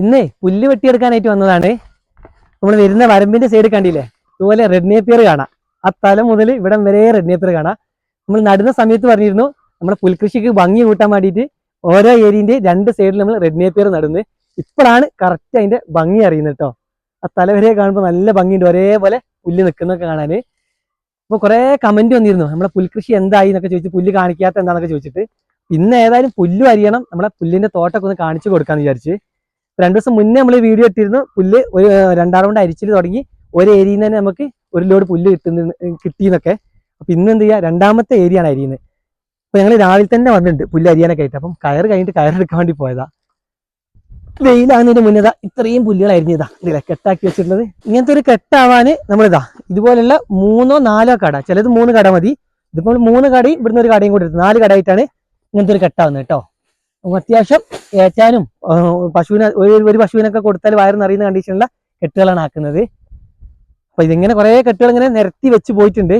ഇന്നേ പുല്ല് വെട്ടിയെടുക്കാനായിട്ട് വന്നതാണ്. നമ്മൾ വരുന്ന വരമ്പിന്റെ സൈഡ് കണ്ടില്ലേ? ഇതുപോലെ റെഡ് നേപ്പിയർ കാണാം. ആ തല മുതൽ ഇവിടം വരെ റെഡ് നേപ്പിയർ കാണാം. നമ്മൾ നടുന്ന സമയത്ത് പറഞ്ഞിരുന്നു നമ്മുടെ പുൽകൃഷിക്ക് ഭംഗി കൂട്ടാൻ വേണ്ടിയിട്ട് ഓരോ ഏരിയന്റെ രണ്ട് സൈഡിൽ നമ്മൾ റെഡ് നേപ്പിയർ നടുന്നത്. ഇപ്പോഴാണ് കറക്റ്റ് അതിന്റെ ഭംഗി അറിയുന്നത് കേട്ടോ ആ തല വരെ കാണുമ്പോൾ നല്ല ഭംഗിയുണ്ട്. ഒരേപോലെ പുല്ല് നിൽക്കുന്നൊക്കെ കാണാൻ അപ്പൊ കുറെ കമന്റ് വന്നിരുന്നു. നമ്മളെ പുൽകൃഷി എന്തായി എന്നൊക്കെ ചോദിച്ചു പുല്ല് കാണിക്കാത്ത എന്താണെന്നൊക്കെ ചോദിച്ചിട്ട്. ഇന്ന് ഏതായാലും പുല്ല് അറിയണം നമ്മളെ പുല്ലിന്റെ തോട്ടൊക്കെ ഒന്ന് കാണിച്ചു കൊടുക്കാന്ന് വിചാരിച്ച്. രണ്ടു ദിവസം മുന്നേ നമ്മൾ വീഡിയോ ഇട്ടിരുന്നു. പുല്ല് ഒരു രണ്ടാറ് രണ്ടാം റൗണ്ട് അരിച്ചിൽ തുടങ്ങി. ഒരു ഏരിയയിൽ തന്നെ നമുക്ക് ഒരു ലോഡ് പുല്ല് കിട്ടുന്ന കിട്ടിയെന്നൊക്കെ അപ്പൊ ഇന്ന് എന്ത് ചെയ്യുക രണ്ടാമത്തെ ഏരിയ ആണ് അരിയുന്നത് അപ്പൊ ഞങ്ങൾ രാവിലെ തന്നെ വന്നിട്ടുണ്ട് പുല്ല് അരിയാനൊക്കെ ആയിട്ട്. അപ്പം കയറ് കഴിഞ്ഞിട്ട് കയറെടുക്കാൻ വേണ്ടി പോയതാ. വെയിലാകുന്നതിന് മുന്നേ ഇതാ ഇത്രയും പുല്ലുകൾ അരിഞ്ഞതാ ഇതിലെ കെട്ടാക്കി വെച്ചിട്ടുള്ളത്. ഇങ്ങനത്തെ ഒരു കെട്ടാവാന് നമ്മളിതാ ഇതുപോലെയുള്ള മൂന്നോ നാലോ കട. ചിലത് മൂന്ന് കട മതി. ഇതിപ്പോൾ മൂന്ന് കടയും ഇവിടുന്ന് ഒരു കടയും കൂടി നാല് കടയായിട്ടാണ് ഇങ്ങനത്തെ ഒരു കെട്ടാവുന്നത് കേട്ടോ. അത്യാവശ്യം ഏറ്റാനും പശുവിനെ ഒരു പശുവിനൊക്കെ കൊടുത്താൽ വയറ് നിറയുന്ന കണ്ടീഷനിലുള്ള കെട്ടുകളാണ് ആക്കുന്നത്. അപ്പൊ ഇതിങ്ങനെ കുറെ കെട്ടുകൾ ഇങ്ങനെ നിരത്തി വെച്ച് പോയിട്ടുണ്ട്.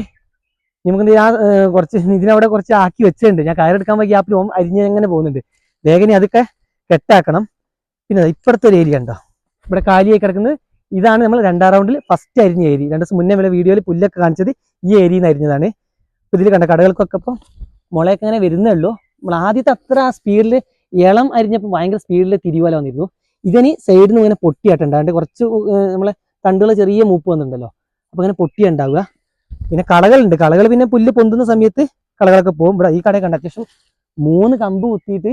നമുക്ക് ഏർ കുറച്ച് ഇതിനവിടെ കുറച്ച് ആക്കി വെച്ചിട്ടുണ്ട്. ഞാൻ കയറെടുക്കാൻ പോയി ഗ്യാപ്പിൽ പോകും അരിഞ്ഞ് അങ്ങനെ പോകുന്നുണ്ട്. വേഗനെ അതൊക്കെ കെട്ടാക്കണം. പിന്നെ ഇപ്പുറത്തെ ഒരു ഏരിയ ഉണ്ടോ ഇവിടെ കാലിയായി കിടക്കുന്നത്. ഇതാണ് നമ്മൾ രണ്ടാം റൗണ്ടിൽ ഫസ്റ്റ് അരിഞ്ഞ ഏരി. രണ്ട് ദിവസം മുന്നേ വരെ വീഡിയോയിൽ പുല്ലൊക്കെ കാണിച്ചത് ഈ ഏരിയയിൽ നിന്ന് അരിഞ്ഞതാണ്. ഇതിൽ കണ്ട കടകൾക്കൊക്കെ ഇപ്പം മുളയൊക്കെ അങ്ങനെ വരുന്നേ ഉള്ളൂ. നമ്മൾ ആദ്യത്തെ അത്ര ആ സ്പീഡിൽ ഇളം അരിഞ്ഞപ്പോൾ ഭയങ്കര സ്പീഡിൽ തിരിവല വന്നിരുന്നു. ഇതിന് സൈഡിൽ നിന്ന് ഇങ്ങനെ പൊട്ടിയാട്ടുണ്ട്. അതുകൊണ്ട് കുറച്ച് നമ്മളെ തണ്ടുകൾ ചെറിയ മൂപ്പ് വന്നിട്ടുണ്ടല്ലോ. അപ്പൊ ഇങ്ങനെ പൊട്ടിയുണ്ടാവുക. പിന്നെ കളകളുണ്ട് കളകൾ പിന്നെ പുല്ല് പൊന്തുന്ന സമയത്ത് കളകളൊക്കെ പോകും. ഇവിടെ ഈ കടയിൽ കണ്ട അത്യാവശ്യം മൂന്ന് കമ്പ് കുത്തിയിട്ട്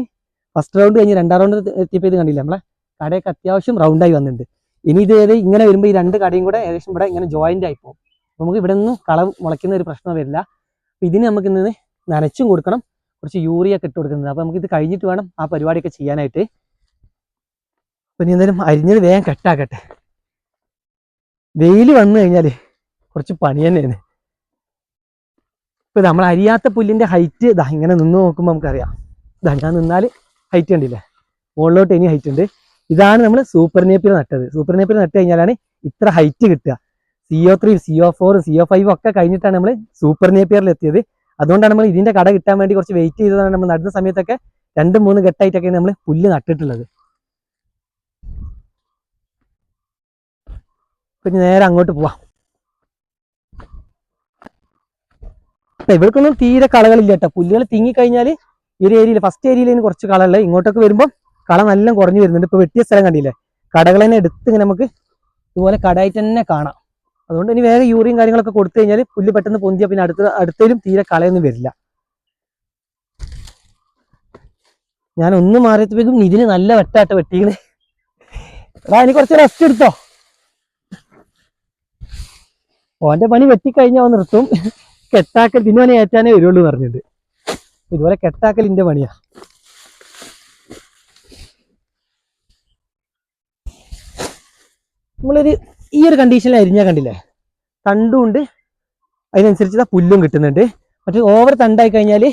ഫസ്റ്റ് റൗണ്ട് കഴിഞ്ഞ് രണ്ടാം റൗണ്ട് എത്തിയപ്പോൾ ഇത് കണ്ടില്ല? നമ്മളെ കടയൊക്കെ അത്യാവശ്യം റൗണ്ടായി വന്നിട്ടുണ്ട്. ഇനി ഇത് ഇങ്ങനെ വരുമ്പോൾ ഈ രണ്ട് കടയും കൂടെ ഏകദേശം ഇവിടെ ഇങ്ങനെ ജോയിന്റ് ആയി പോകും. നമുക്ക് ഇവിടെ നിന്ന് കള മുളയ്ക്കുന്ന ഒരു പ്രശ്നം വരില്ല. ഇതിന് നമുക്ക് ഇന്ന് നനച്ചും കൊടുക്കണം. കുറച്ച് യൂറിയ ഒക്കെ ഇട്ട് കൊടുക്കുന്നത് അപ്പൊ നമുക്ക് ഇത് കഴിഞ്ഞിട്ട് വേണം ആ പരിപാടിയൊക്കെ ചെയ്യാനായിട്ട്. ഇനി എന്തായാലും അരിഞ്ഞത് വേഗം കെട്ടാക്കട്ടെ വെയിൽ വന്നു കഴിഞ്ഞാൽ കുറച്ച് പണി തന്നെയാണ്. ഇപ്പൊ നമ്മൾ അരിയാത്ത പുല്ലിന്റെ ഹൈറ്റ് ഇതാ ഇങ്ങനെ നിന്ന് നോക്കുമ്പോൾ നമുക്കറിയാം. ഇതാ ഞാൻ നിന്നാൽ ഹൈറ്റ് കണ്ടില്ലേ? മുകളിലോട്ട് ഇനി ഹൈറ്റ് ഉണ്ട്. ഇതാണ് നമ്മൾ സൂപ്പർ നേപ്പിൽ നട്ടത്. സൂപ്പർ നേപ്പിൽ നട്ട് കഴിഞ്ഞാലാണ് ഇത്ര ഹൈറ്റ് കിട്ടുക. CO three CO four CO five ഒക്കെ കഴിഞ്ഞിട്ടാണ് നമ്മൾ സൂപ്പർ നേപ്പിയറിൽ എത്തിയത് അതുകൊണ്ടാണ് നമ്മൾ ഇതിന്റെ കട കിട്ടാൻ വേണ്ടി കുറച്ച് വെയിറ്റ് ചെയ്തതാണ് നമ്മൾ നടുന്ന സമയത്തൊക്കെ രണ്ട് മൂന്ന് ഘട്ടമായിട്ടൊക്കെ നമ്മൾ പുല്ല് നട്ടിട്ടുള്ളത്. പിന്നെ നേരെ അങ്ങോട്ട് പോവാം. ഇവർക്കൊന്നും തീരെ കളകളില്ല കേട്ടോ. പുല്ലുകൾ തിങ്ങിക്കഴിഞ്ഞാൽ ഈ ഒരു ഏരിയയിൽ ഫസ്റ്റ് ഏരിയയിൽ കുറച്ച് കളയുള്ളത് ഇങ്ങോട്ടൊക്കെ വരുമ്പോൾ കള നല്ല കുറഞ്ഞു വരുന്നുണ്ട്. ഇപ്പൊ വെട്ടിയ സ്ഥലം കണ്ടില്ലേ? കടകൾ എടുത്ത് ഇങ്ങനെ നമുക്ക് ഇതുപോലെ കടയായിട്ട് തന്നെ കാണാം. അതുകൊണ്ട് ഇനി വേറെ യൂറിയും കാര്യങ്ങളൊക്കെ കൊടുത്തു കഴിഞ്ഞാൽ പുല്ല് പെട്ടെന്ന് പൊന്തിയാൽ പിന്നെ അടുത്ത അടുത്തേലും തീരെ കളയൊന്നും വരില്ല. ഞാൻ ഒന്ന് മാറിയപ്പോഴേക്കും ഇതിന് നല്ല വെട്ടാട്ട് വെട്ടിയത് എടാ ഇനി കുറച്ച് റെസ്റ്റ് എടുത്തോ? ഓന്റെ പണി വെട്ടിക്കഴിഞ്ഞാൽ അവൻ നിർത്തും. കെട്ടാക്കൽ പിന്നെ അവനെ ഏറ്റാനേ വരുള്ളൂ എന്ന് പറഞ്ഞിട്ടുണ്ട് ഇതുപോലെ കെട്ടാക്കൽ ഇന്റെ പണിയാ. നമ്മളൊരു ഈ ഒരു കണ്ടീഷനിൽ അരിഞ്ഞാൽ കണ്ടില്ലേ? തണ്ടുണ്ട്. അതിനനുസരിച്ച് പുല്ലും കിട്ടുന്നുണ്ട്. മറ്റേ ഓവർ തണ്ടായി കഴിഞ്ഞാൽ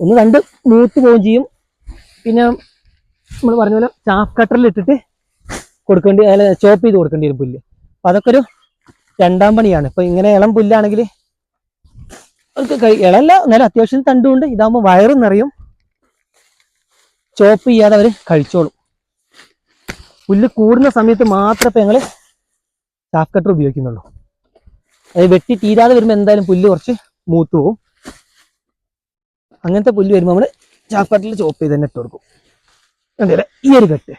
ഒന്ന് തണ്ട് മൂത്ത് പോവുകയും ചെയ്യും. പിന്നെ നമ്മൾ പറഞ്ഞ പോലെ ചാഫ് കട്ടറിൽ ഇട്ടിട്ട് കൊടുക്കേണ്ടി അല്ല ചോപ്പ് ചെയ്ത് കൊടുക്കേണ്ടി വരും പുല്ല്. അപ്പം അതൊക്കെ ഒരു രണ്ടാം പണിയാണ്. ഇപ്പം ഇങ്ങനെ ഇളം പുല്ലാണെങ്കിൽ അവർക്ക് കൈ ഇളല്ല എന്നാലും അത്യാവശ്യം തണ്ടുകൊണ്ട് ഇതാകുമ്പോൾ വയറും നിറയും. ചോപ്പ് ചെയ്യാതെ അവർ കഴിച്ചോളും. പുല്ല് കൂടുന്ന സമയത്ത് മാത്രമേ ഇപ്പൊ ചാഫ് കട്ടർ ഉപയോഗിക്കുന്നുള്ളൂ. അത് വെട്ടി തീരാതെ വരുമ്പോൾ എന്തായാലും പുല്ല് കുറച്ച് മൂത്തു പോവും. അങ്ങനത്തെ പുല്ല് വരുമ്പോൾ നമ്മൾ ചാഫ് കട്ടറിൽ ചോപ്പ് ചെയ്ത് തന്നെ ഇട്ട് കൊടുക്കും. അതല്ലേ ഈ ഒരു കെട്ട്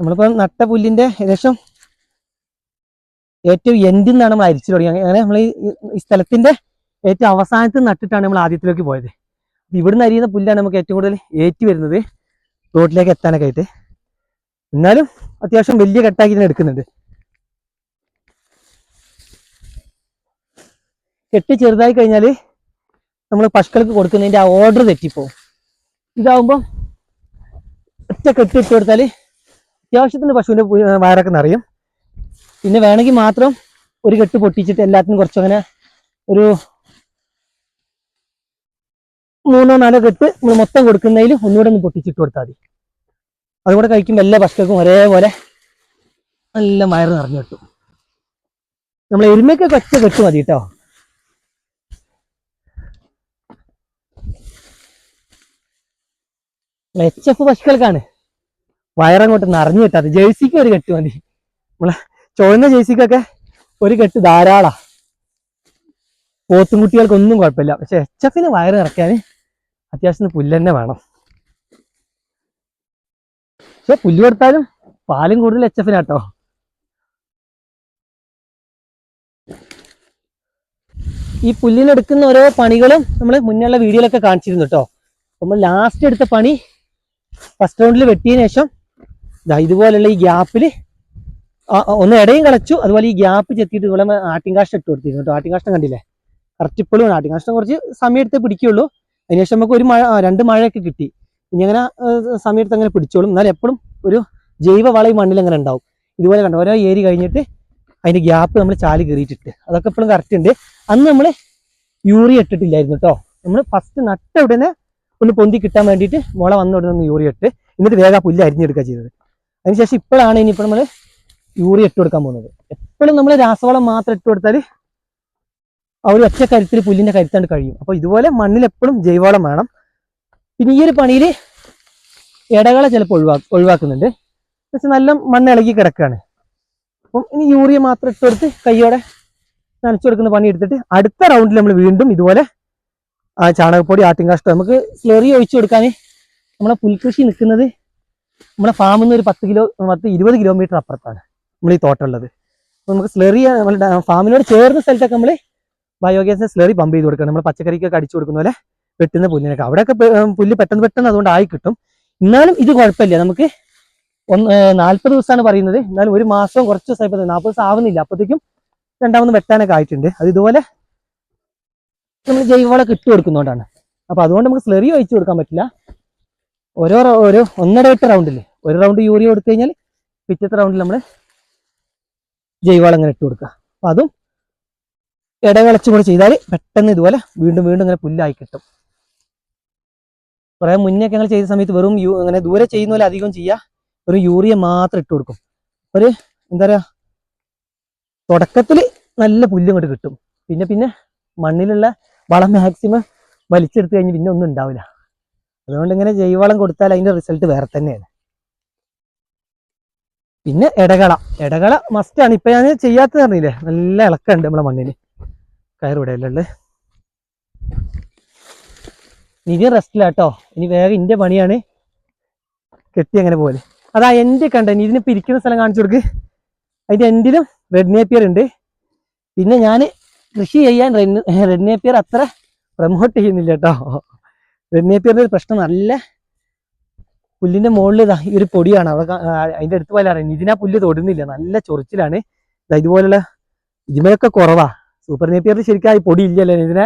നമ്മളിപ്പോ നട്ട പുല്ലിന്റെ ഏകദേശം ഏറ്റവും എൻഡിൽ നിന്നാണ് നമ്മൾ അരിച്ചു തുടങ്ങി അങ്ങനെ നമ്മൾ ഈ സ്ഥലത്തിന്റെ ഏറ്റവും അവസാനത്ത് നട്ടിട്ടാണ് നമ്മൾ ആദ്യത്തിലേക്ക് പോയത്. ഇവിടുന്ന് അരിയുന്ന പുല്ലാണ് നമുക്ക് ഏറ്റവും കൂടുതൽ ഏറ്റി വരുന്നത്. റോഡിലേക്ക് എത്താനൊക്കെ ആയിട്ട്. എന്നാലും അത്യാവശ്യം വലിയ കെട്ടാക്കി തന്നെ എടുക്കുന്നുണ്ട്. കെട്ടി ചെറുതായി കഴിഞ്ഞാൽ നമ്മൾ പശുക്കൾക്ക് കൊടുക്കുന്നതിന്റെ ആ ഓർഡർ തെറ്റിപ്പോവും. ഇതാവുമ്പം ഒറ്റ കെട്ടി ഇട്ട് കൊടുത്താൽ അത്യാവശ്യത്തിന് പശുവിന്റെ പു- വയറൊക്കെ നിറയും. പിന്നെ വേണമെങ്കിൽ മാത്രം ഒരു കെട്ട് പൊട്ടിച്ചിട്ട് എല്ലാത്തിനും കുറച്ചങ്ങനെ ഒരു മൂന്നോ നാലോ കെട്ട് നമ്മൾ മൊത്തം കൊടുക്കുന്നതിൽ ഒന്നുകൂടെ ഒന്ന് പൊട്ടിച്ചിട്ട് കൊടുത്താൽ മതി. അതുകൂടെ കഴിക്കുമ്പോൾ എല്ലാ ഭക്ഷണക്കും ഒരേപോലെ നല്ല വയറ് നിറഞ്ഞു കിട്ടും. നമ്മൾ എരുമയ്ക്കൊക്കെ കച്ച കെട്ട് മതി കേട്ടോ. എച്ച് എഫ് പശുക്കൾക്കാണ് വയറങ്ങോട്ട് നിറഞ്ഞു കിട്ടാതെ ജേഴ്സിക്ക് ഒരു കെട്ട് മതി. നമ്മളെ ചുവന്ന ജേഴ്സിക്കൊക്കെ ഒരു കെട്ട് ധാരാളാ. പോത്തുംകുട്ടികൾക്കൊന്നും കുഴപ്പമില്ല. പക്ഷെ എച്ച് എഫിന് വയറ് നിറയ്ക്കാൻ അത്യാവശ്യം പുല്ല് തന്നെ വേണം. പക്ഷെ പുല്ല് കൊടുത്താലും പാലും കൂടുതൽ എച്ച് എഫിനാട്ടോ ഈ പുല്ലിനെടുക്കുന്ന ഓരോ പണികളും നമ്മൾ മുന്നുള്ള വീഡിയോയിലൊക്കെ കാണിച്ചിരുന്നു കേട്ടോ നമ്മൾ ലാസ്റ്റ് എടുത്ത പണി ഫസ്റ്റ് റൗണ്ടിൽ വെട്ടിയതിന് ശേഷം ഇതുപോലെയുള്ള ഈ ഗ്യാപ്പിൽ ഒന്ന് ഇടയും കളച്ചു. അതുപോലെ ഈ ഗ്യാപ്പ് ചെത്തിയിട്ട് ഇതുപോലെ ആട്ടിൻകാഷ്ടം ഇട്ട് കൊടുത്തിരുന്നു കേട്ടോ ആട്ടിൻകാഷ്ടം കണ്ടില്ലേ? കറക്റ്റ് ഇപ്പോഴും ആട്ടിൻകാഷ്ടം കുറച്ച് സമയം എടുത്ത് പിടിക്കുള്ളൂ. അതിനുശേഷം നമുക്ക് ഒരു മഴ രണ്ട് മഴയൊക്കെ കിട്ടി. ഇനി അങ്ങനെ സമയത്ത് അങ്ങനെ പിടിച്ചോളും. എന്നാൽ എപ്പോഴും ഒരു ജൈവ ഈ മണ്ണിൽ അങ്ങനെ ഉണ്ടാവും. ഇതുപോലെ കണ്ടോ ഓരോ ഏരി കഴിഞ്ഞിട്ട് അതിന്റെ ഗ്യാപ്പ് നമ്മൾ ചാലി കയറിയിട്ടിട്ട് അതൊക്കെ എപ്പോഴും കറക്റ്റ് ഉണ്ട്. അന്ന് നമ്മൾ യൂറിയ ഇട്ടിട്ടില്ലായിരുന്നു കേട്ടോ. നമ്മൾ ഫസ്റ്റ് നട്ട ഉടനെ ഒന്ന് പൊന്തി കിട്ടാൻ വേണ്ടിയിട്ട് മുള വന്ന ഉടനെ ഒന്ന് യൂറിയ ഇട്ട് എന്നിട്ട് വേഗം പുല്ല് അരിഞ്ഞെടുക്കുക ചെയ്തത്. അതിനുശേഷം ഇപ്പോഴാണ് ഇനിയിപ്പോൾ നമ്മൾ യൂറിയ ഇട്ട് കൊടുക്കാൻ പോകുന്നത്. എപ്പോഴും നമ്മൾ രാസവളം മാത്രം ഇട്ട് കൊടുത്താൽ ആ ഒരു ഒറ്റ കരുത്തിൽ പുല്ലിന്റെ കരുത്താണ്ട് കഴിയും. അപ്പോൾ ഇതുപോലെ മണ്ണിൽ എപ്പോഴും ജൈവവളം വേണം. പിന്നെ ഈ ഒരു പണിയിൽ ഇടകളെ ചിലപ്പോൾ ഒഴിവാ ഒഴിവാക്കുന്നുണ്ട്. പക്ഷെ നല്ല മണ്ണ് ഇളകി കിടക്കുകയാണ് അപ്പം ഇനി യൂറിയ മാത്രം ഇട്ടെടുത്ത് കൈയോടെ നനച്ചു കൊടുക്കുന്ന പണി എടുത്തിട്ട് അടുത്ത റൗണ്ടിൽ നമ്മൾ വീണ്ടും ഇതുപോലെ ആ ചാണകപ്പൊടി ആട്ടിൻകാഷ്ടം നമുക്ക് സ്ലെറി ഒഴിച്ചു കൊടുക്കാൻ നമ്മളെ പുൽകൃഷി നിൽക്കുന്നത് നമ്മളെ ഫാമിൽ നിന്ന് ഒരു പത്ത് കിലോ പത്ത് ഇരുപത് കിലോമീറ്റർ അപ്പുറത്താണ് നമ്മൾ ഈ തോട്ടമുള്ളത് അപ്പം അപ്പോൾ നമുക്ക് സ്ലെറി നമ്മുടെ ഫാമിനോട് ചേർന്ന സ്ഥലത്തൊക്കെ നമ്മൾ ബയോഗ്യാസിന് സ്ലറി പമ്പ് ചെയ്ത് കൊടുക്കണം. നമ്മൾ പച്ചക്കറിക്കൊക്കെ അടിച്ചു കൊടുക്കുന്ന പോലെ വെട്ടുന്ന പുല്ലിനൊക്കെ. അവിടെയൊക്കെ പുല്ല് പെട്ടെന്ന് പെട്ടെന്ന് അതുകൊണ്ട് ആയി കിട്ടും. എന്നാലും ഇത് കുഴപ്പമില്ല. നമുക്ക് ഒന്ന് നാൽപ്പത് ദിവസമാണ് പറയുന്നത്. എന്നാലും ഒരു മാസം കുറച്ച് ദിവസം നാൽപ്പത് ദിവസം ആവുന്നില്ല. അപ്പോഴത്തേക്കും രണ്ടാമത് വെട്ടാനൊക്കെ ആയിട്ടുണ്ട്. അത് ഇതുപോലെ നമ്മൾ ജൈവവളമൊക്കെ ഇട്ട് കൊടുക്കുന്നതുകൊണ്ടാണ് അപ്പൊ അതുകൊണ്ട് നമുക്ക് സ്ലെറി ഒഴിച്ചു കൊടുക്കാൻ പറ്റില്ല. ഓരോ ഓരോ ഒന്നര എട്ട് റൗണ്ടിൽ ഒരു റൗണ്ട് യൂറിയ കൊടുത്തു കഴിഞ്ഞാൽ പിറ്റത്തെ റൗണ്ടിൽ നമ്മൾ ജൈവവളം ഇങ്ങനെ ഇട്ട് കൊടുക്കുക. അപ്പൊ അതും ഇടവിളച്ചും കൂടെ ചെയ്താൽ പെട്ടെന്ന് ഇതുപോലെ വീണ്ടും വീണ്ടും ഇങ്ങനെ പുല്ലായി കിട്ടും. കുറെ മുന്നേ ഒക്കെ ഞങ്ങൾ ചെയ്ത സമയത്ത് വെറും യു അങ്ങനെ ദൂരെ ചെയ്യുന്ന പോലെ അധികം ചെയ്യുക ഒരു യൂറിയ മാത്രം ഇട്ട് കൊടുക്കും. ഒരു എന്താ പറയുക തുടക്കത്തിൽ നല്ല പുല്ല് ഇങ്ങോട്ട് കിട്ടും. പിന്നെ പിന്നെ മണ്ണിലുള്ള വളം മാക്സിമം വലിച്ചെടുത്ത് കഴിഞ്ഞ് പിന്നെ ഒന്നും ഉണ്ടാവില്ല. അതുകൊണ്ട് ഇങ്ങനെ ജൈവവളം കൊടുത്താൽ അതിന്റെ റിസൾട്ട് വേറെ തന്നെയാണ്. പിന്നെ ഇടകള ഇടകള മസ്റ്റാണ് ഇപ്പം ഞാൻ ചെയ്യാത്തത് പറഞ്ഞില്ലേ നല്ല ഇളക്കമുണ്ട് നമ്മളെ മണ്ണിന് കയറിവിടെയല്ലേ ഇനി റെസ്റ്റിലാട്ടോ. ഇനി വേഗം ഇന്റെ പണിയാണ് കെട്ടി അങ്ങനെ പോലെ അതാ എന്റെ കണ്ടനി ഇതിന് പിരിക്കുന്ന സ്ഥലം കാണിച്ചു കൊടുക്ക്. അതിന്റെ എൻഡിലും റെഡ് നേപ്പിയർ ഉണ്ട്. പിന്നെ ഞാൻ കൃഷി ചെയ്യാൻ റെഡ് നേപ്പിയർ അത്ര പ്രൊമോട്ട് ചെയ്യുന്നില്ല കേട്ടോ റെഡ് നേപ്പിയറിന്റെ ഒരു പ്രശ്നം നല്ല പുല്ലിന്റെ മുകളിൽ ഇതാ ഈ ഒരു പൊടിയാണ്. അവിടെ അതിന്റെ അടുത്ത് അറിയാം ഇതിനാ പുല്ല് തൊടുന്നില്ല. നല്ല ചൊറിച്ചിലാണ്. ഇതാ ഇതുപോലുള്ള ഇതിമേലൊക്കെ കുറവാ. സൂപ്പർ നേപ്പിയറിൽ ശരിക്കും പൊടി ഇല്ലല്ലോ ഇതിനെ?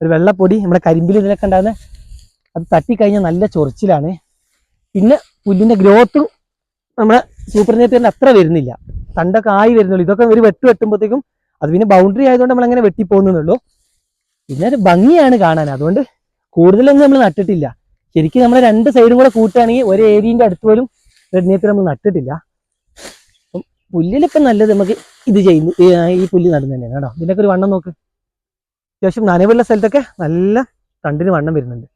ഒരു വെള്ളപ്പൊടി നമ്മുടെ കരിമ്പിൽ ഇതിനൊക്കെ ഉണ്ടാകുന്ന അത് തട്ടിക്കഴിഞ്ഞാൽ നല്ല ചൊറിച്ചിലാണ്. പിന്നെ പുല്ലിന്റെ ഗ്രോത്തും നമ്മുടെ സൂപ്പർ നേപ്പിയറിന്റെ അത്ര വരുന്നില്ല. തണ്ടൊക്കെ ആയി വരുന്നുള്ളൂ. ഇതൊക്കെ ഒരു വെട്ട് വെട്ടുമ്പോഴത്തേക്കും അത് പിന്നെ ബൗണ്ടറി ആയതുകൊണ്ട് നമ്മൾ അങ്ങനെ വെട്ടി പോകുന്നുള്ളൂ പിന്നെ ഒരു ഭംഗിയാണ് കാണാൻ. അതുകൊണ്ട് കൂടുതലൊന്നും നമ്മൾ നട്ടിട്ടില്ല. ശരിക്കും നമ്മൾ രണ്ട് സൈഡും കൂടെ കൂട്ടുകയാണെങ്കിൽ ഒരു ഏരിയന്റെ അടുത്ത് പോലും റെഡ് നേപ്പിയർ നമ്മൾ നട്ടിട്ടില്ല. പുല്ലിലിപ്പം നല്ലത് നമുക്ക് ഇത് ചെയ്യുന്നു ഈ- പുല്ല് നടുന്നത് തന്നെയാണ് കേട്ടോ. ഇതിനൊക്കെ ഒരു വണ്ണം നോക്ക്. അത്യാവശ്യം നനവുള്ള സ്ഥലത്തൊക്കെ നല്ല തണ്ടിന് വണ്ണം വരുന്നുണ്ട്.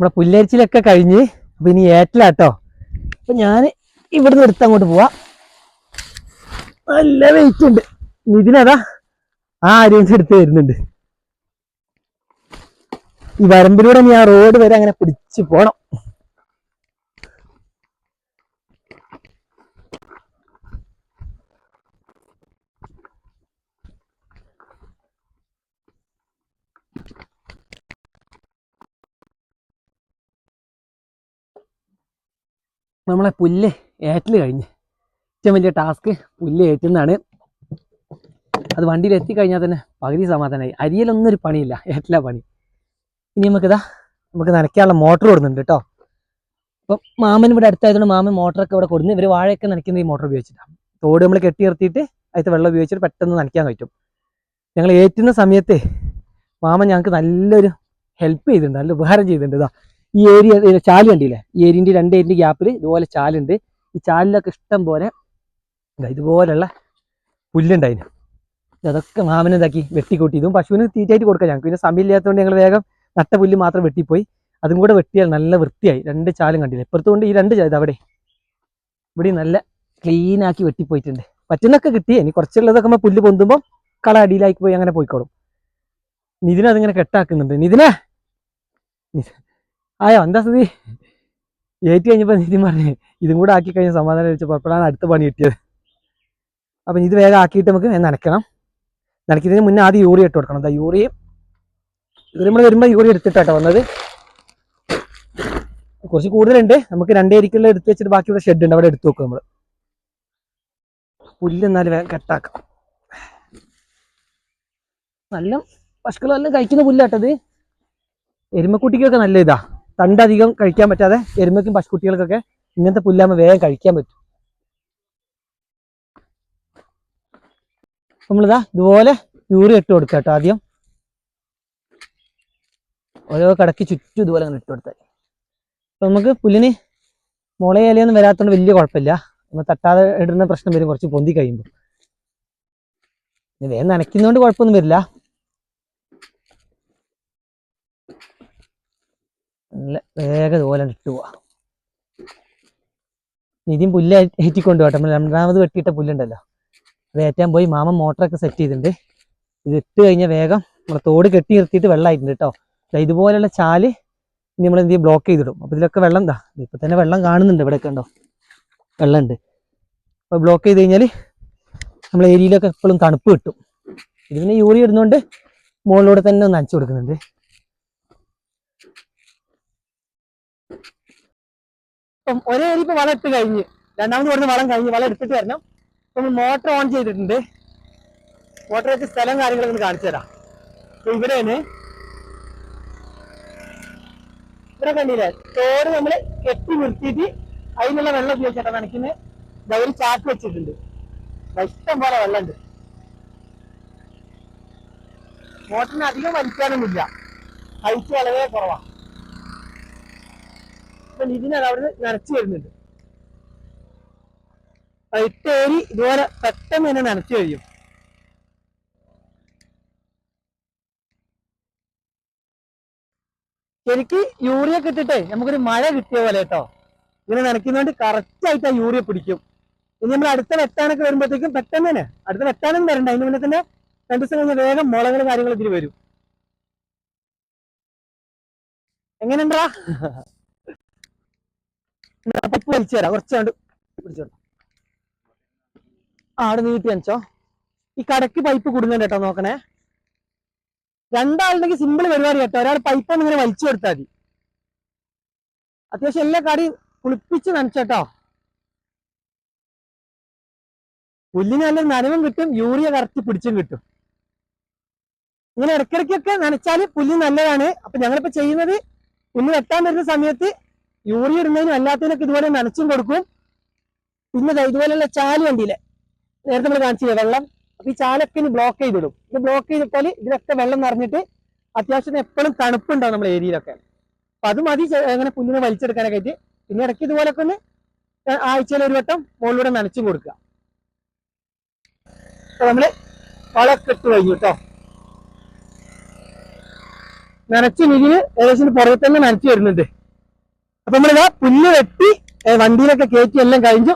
നമ്മുടെ പുല്ലരിച്ചിലൊക്കെ കഴിഞ്ഞ് അപ്പൊ ഇനി ഏറ്റിലാട്ടോ. അപ്പൊ ഞാൻ ഇവിടുന്ന് എടുത്ത് അങ്ങോട്ട് പോവാ. നല്ല വെയിറ്റ് ഉണ്ട്. ഇതിനതാ ആ അരിയൻസ് എടുത്ത് വരുന്നുണ്ട്. ഈ വരമ്പിലൂടെ ആ റോഡ് വരെ അങ്ങനെ പിടിച്ചു പോണം. നമ്മളെ പുല്ല് ഏറ്റൽ കഴിഞ്ഞ്. ഏറ്റവും വലിയ ടാസ്ക് പുല്ല് ഏറ്റുന്നതാണ്. അത് വണ്ടിയിൽ എത്തിക്കഴിഞ്ഞാൽ തന്നെ പകുതി സമാധാനമായി അരിയലൊന്നും ഒരു പണിയില്ല. ഏറ്റല പണി. ഇനി നമുക്ക് നമുക്കിതാ നമുക്ക് നനയ്ക്കാനുള്ള മോട്ടർ കൊടുക്കുന്നുണ്ട് കേട്ടോ. അപ്പം മാമൻ ഇവിടെ അടുത്തായതുകൊണ്ട് മാമൻ മോട്ടറൊക്കെ ഇവിടെ കൊടുന്ന് ഇവർ വാഴയൊക്കെ നനയ്ക്കുന്നത് ഈ മോട്ടർ ഉപയോഗിച്ചിട്ടാണ് തോട് നമ്മൾ കെട്ടി നിർത്തിയിട്ട് അതിൽ വെള്ളം ഉപയോഗിച്ചിട്ട് പെട്ടെന്ന് നനയ്ക്കാൻ പറ്റും. ഞങ്ങൾ ഏറ്റുന്ന സമയത്ത് മാമൻ ഞങ്ങൾക്ക് നല്ലൊരു ഹെൽപ്പ് ചെയ്തിട്ടുണ്ട് നല്ല ഉപകാരം ചെയ്തിട്ടുണ്ട് ഇതാ. ഈ ഏരിയ ചാൽ കണ്ടില്ലേ? ഈ ഏരിയന്റെ രണ്ട് ഏരിയന്റെ ഗ്യാപ്പിൽ ഇതുപോലെ ചാലുണ്ട്. ഈ ചാലിലൊക്കെ ഇഷ്ടം പോലെ ഇതുപോലെയുള്ള പുല്ലുണ്ടായിരുന്നു അതൊക്കെ മാമൻ ഇതാക്കി വെട്ടിക്കൂട്ടി. ഇതും പശുവിന് തീറ്റയായിട്ട് കൊടുക്കാം ഞങ്ങൾക്ക് പിന്നെ സമയമില്ലാത്തതുകൊണ്ട് ഞങ്ങൾ വേഗം നട്ട പുല്ല് മാത്രം വെട്ടിപ്പോയി. അതും കൂടെ വെട്ടിയാൽ നല്ല വൃത്തിയായി. രണ്ട് ചാലും കണ്ടില്ല? ഇപ്പുറത്തുകൊണ്ട് ഈ രണ്ട് ചായത് അവിടെ. ഇവിടെ നല്ല ക്ലീനാക്കി വെട്ടിപ്പോയിട്ടുണ്ട്. പറ്റുന്നൊക്കെ കിട്ടി. ഇനി കുറച്ചുള്ളതൊക്കെ നമ്മൾ പുല്ല് പൊന്തുമ്പോൾ കള അടിയിലാക്കി പോയി അങ്ങനെ പോയിക്കോളും. നിതിനെ അതിങ്ങനെ കെട്ടാക്കുന്നുണ്ട്. നിതിനെ! ആയോ എന്താ സ്ഥിതി? ഏറ്റു കഴിഞ്ഞപ്പോൾ നിതിൻ പറഞ്ഞു ഇതും കൂടെ ആക്കി കഴിഞ്ഞ സമാധാനം വെച്ചപ്പോൾ അപ്പോഴാണ് അടുത്ത പണി കിട്ടിയത്. അപ്പം ഇത് വേഗം ആക്കിയിട്ട് നമുക്ക് നനയ്ക്കണം. നനയ്ക്കുന്നതിന് മുന്നേ ആദ്യം യൂറിയ ഇട്ട് കൊടുക്കണം. എന്താ യൂറിയ ഇത് നമ്മൾ വരുമ്പോൾ യൂറിയ എടുത്തിട്ടാട്ടോ വന്നത്. കുറച്ച് കൂടുതലുണ്ട്. നമുക്ക് രണ്ടേ ഇരിക്കുള്ള എടുത്ത് വെച്ചിട്ട് ബാക്കിയുള്ള ഷെഡ് ഉണ്ട്. അവിടെ എടുത്തു വെക്കും നമ്മൾ പുല്ല് എന്നാലും വേഗം കട്ടാക്കാം. നല്ല പശുക്കളെല്ലാം കഴിക്കുന്ന പുല്ലാട്ടത് എരുമക്കുട്ടിക്കൊക്കെ നല്ല ഇതാ. തണ്ടധികം കഴിക്കാൻ പറ്റാതെ എരുമയ്ക്കും പശുക്കുട്ടികൾക്കൊക്കെ ഇങ്ങനത്തെ പുല്ലാകുമ്പോൾ വേഗം കഴിക്കാൻ പറ്റും. നമ്മളിതാ ഇതുപോലെ യൂറി ഇട്ട് കൊടുക്കാം കേട്ടോ ആദ്യം. ഓരോ കടക്ക് ചുറ്റും ഇതുപോലെ അങ്ങനെ ഇട്ട് കൊടുത്താൽ അപ്പൊ നമുക്ക് പുല്ലിന് മുളയിലൊന്നും വരാത്തതുകൊണ്ട് വലിയ കുഴപ്പമില്ല. നമ്മൾ തട്ടാതെ ഇടുന്ന പ്രശ്നം വരും കുറച്ച് പൊന്തി കഴിയുമ്പോൾ. വേഗം നനയ്ക്കുന്നതുകൊണ്ട് കുഴപ്പമൊന്നും വരില്ല. നല്ല വേഗം ഇതുപോലെ ഇട്ട് പോവാ. നിതിൻ പുല്ല് ഏറ്റിക്കൊണ്ട് പോട്ടെ. നമ്മൾ രണ്ടാമത് വെട്ടിയിട്ട പുല്ലുണ്ടല്ലോ. അത് ഏറ്റാൻ പോയി. മാമൻ മോട്ടറൊക്കെ സെറ്റ് ചെയ്തിട്ടുണ്ട്. ഇത് ഇട്ട് കഴിഞ്ഞാൽ വേഗം നമ്മളെ തോട് കെട്ടി നിർത്തിയിട്ട് വെള്ളമായിട്ടുണ്ട് കേട്ടോ. ഇതുപോലെയുള്ള ചാൽ നമ്മൾ എന്ത് ചെയ്യും? ബ്ലോക്ക് ചെയ്തിടും. അപ്പോൾ ഇതിലൊക്കെ വെള്ളം എന്താ ഇപ്പൊ തന്നെ വെള്ളം കാണുന്നുണ്ട് ഇവിടെയൊക്കെ ഉണ്ടോ വെള്ളമുണ്ട്. അപ്പോൾ ബ്ലോക്ക് ചെയ്ത് കഴിഞ്ഞാൽ നമ്മളെ ഏരിയയിലൊക്കെ എപ്പോഴും തണുപ്പ് കിട്ടും. ഇത് പിന്നെ യൂറിയ ഇടുന്നതുകൊണ്ട് മുകളിലൂടെ തന്നെ ഒന്ന് നനച്ചു കൊടുക്കുന്നുണ്ട്. ഇപ്പം ഒരേ ഏരിയ ഇപ്പൊ വളം ഇട്ട് കഴിഞ്ഞ്. രണ്ടാമത് കൊടുത്ത് വളം കഴിഞ്ഞ് വളം എടുത്തിട്ട് വരണം. ഇപ്പം മോട്ടർ ഓൺ ചെയ്തിട്ടുണ്ട്. മോട്ടർ വെച്ച് സ്ഥലം കാര്യങ്ങളൊക്കെ കാണിച്ചു തരാം. ഇവിടെയാണ് ഇവിടെ കണ്ടില്ലേ തോട് നമ്മൾ കെട്ടി നിർത്തിയിട്ട് അതിനുള്ള വെള്ളം ഉപയോഗിച്ചിട്ടാ നനയ്ക്കുന്നത് ദാ ഒരു ചാക്ക് വെച്ചിട്ടുണ്ട്. ഇഷ്ടം പോലെ വെള്ളമുണ്ട്. മോട്ടറിന് അധികം വലിക്കാനൊന്നുമില്ല. ഹൈറ്റ് വളരെ കുറവാ. ഇപ്പൊ ഇതിനെ അവിടെ നനച്ചു വരുന്നുണ്ട് ഇട്ടേരി ഇതുപോലെ പെട്ടെന്ന് തന്നെ നനച്ചു കഴിയും. ശരിക്ക് യൂറിയ കിട്ടിട്ടെ നമുക്കൊരു മഴ കിട്ടിയ പോലെ കേട്ടോ. ഇങ്ങനെ നനയ്ക്കുന്നതുകൊണ്ട് കറക്റ്റ് ആയിട്ട് ആ യൂറിയ പിടിക്കും. ഇനി നമ്മൾ അടുത്ത വെട്ടാനൊക്കെ വരുമ്പോഴത്തേക്കും പെട്ടെന്ന് തന്നെ അടുത്ത വെട്ടാനും വരണ്ട. അതിന് മുന്നേ തന്നെ രണ്ടു ദിവസം കഴിഞ്ഞ് വേഗം മുളകൾ കാര്യങ്ങൾ ഇതിൽ വരും. എങ്ങനെയുണ്ടാ? പൈപ്പ് വലിച്ചു തരാം. പിടിച്ചോളൂ ആ അവിടെ നീട്ടി അനച്ചോ ഈ കടക്ക് പൈപ്പ് കുടുങ്ങണ്ട കേട്ടോ നോക്കണേ. രണ്ടാളുണ്ടെങ്കിൽ സിമ്പിൾ പരിപാടി കേട്ടോ. ഒരാൾ പൈപ്പ് ഒന്ന് ഇങ്ങനെ വലിച്ചു കൊടുത്താൽ മതി. അത്യാവശ്യം എല്ലാ കടയും കുളിപ്പിച്ച് നനച്ചോട്ടോ. പുല്ലിന് നല്ല നനവും കിട്ടും യൂറിയ കറക്റ്റ് പിടിച്ചും കിട്ടും. ഇങ്ങനെ ഇടയ്ക്കിടയ്ക്കൊക്കെ നനച്ചാൽ പുല്ല് നല്ലതാണ്. അപ്പൊ ഞങ്ങളിപ്പോ ചെയ്യുന്നത് പുല്ല് വെട്ടാൻ വരുന്ന സമയത്ത് യൂറിയ ഇടുന്നതിനും അല്ലാത്തതിനൊക്കെ ഇതുപോലെ നനച്ചും കൊടുക്കും. പിന്നെ ഇതുപോലെയുള്ള ചാൽ വണ്ടിയിലെ നേരത്തെ നമ്മൾ കാണിച്ചില്ലേ വെള്ളം? അപ്പൊ ഈ ചാലൊക്കെ ബ്ലോക്ക് ചെയ്തിടും. ഇത് ബ്ലോക്ക് ചെയ്തിട്ടാൽ ഇതിലൊക്കെ വെള്ളം നിറഞ്ഞിട്ട് അത്യാവശ്യം എപ്പോഴും തണുപ്പുണ്ടാവും നമ്മുടെ ഏരിയയിലൊക്കെ. അപ്പൊ അത് മതി അങ്ങനെ പുല്ലിനെ വലിച്ചെടുക്കാനൊക്കെ ആയിട്ട്. പിന്നെ ഇടയ്ക്ക് ഇതുപോലൊക്കെ ഒന്ന് ആഴ്ചയിൽ ഒരു വട്ടം മുകളിലൂടെ നനച്ചും കൊടുക്കുക. നമ്മൾ വളമൊക്കെ ഇട്ട് കഴിഞ്ഞു കേട്ടോ നനച്ച് മിതിന് ഏകദേശം പുറകെ തന്നെ നനച്ചു വരുന്നുണ്ട്. അപ്പൊ നമ്മളിതാ പുല്ല് വെട്ടി വണ്ടിയിലൊക്കെ കയറ്റി എല്ലാം കഴിഞ്ഞു.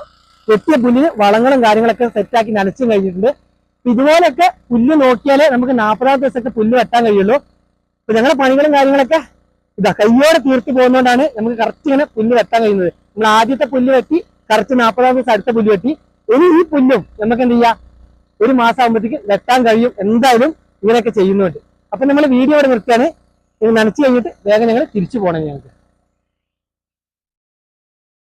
വെട്ടിയ പുല്ലിന് വളങ്ങളും കാര്യങ്ങളൊക്കെ സെറ്റാക്കി നനച്ചും കഴിഞ്ഞിട്ടുണ്ട്. ഇതുപോലൊക്കെ പുല്ല് നോക്കിയാലേ നമുക്ക് നാൽപ്പതാമത്തെ ദിവസത്തെ പുല്ല് വെട്ടാൻ കഴിയുള്ളൂ. അപ്പൊ ഞങ്ങളുടെ പണികളും കാര്യങ്ങളൊക്കെ ഇതാ കയ്യോടെ തീർത്ത് പോകുന്നതുകൊണ്ടാണ് നമുക്ക് കറക്റ്റ് ഇങ്ങനെ പുല്ല് വെട്ടാൻ കഴിയുന്നത്. നമ്മൾ ആദ്യത്തെ പുല്ല് വെട്ടി കറക്റ്റ് നാൽപ്പതാം ദിവസം അടുത്ത പുല്ല് വെട്ടി. ഇനി ഈ പുല്ലും നമുക്ക് എന്ത് ചെയ്യാം? ഒരു മാസം ആകുമ്പോഴത്തേക്ക് വെട്ടാൻ കഴിയും. എന്തായാലും ഇങ്ങനെയൊക്കെ ചെയ്യുന്നുണ്ട്. അപ്പൊ നമ്മൾ വീഡിയോ ഇവിടെ നിർത്തുകയാണ്. ഇത് നനച്ചു കഴിഞ്ഞിട്ട് വേഗം ഞങ്ങൾ തിരിച്ചു പോകണം ഞങ്ങൾക്ക്.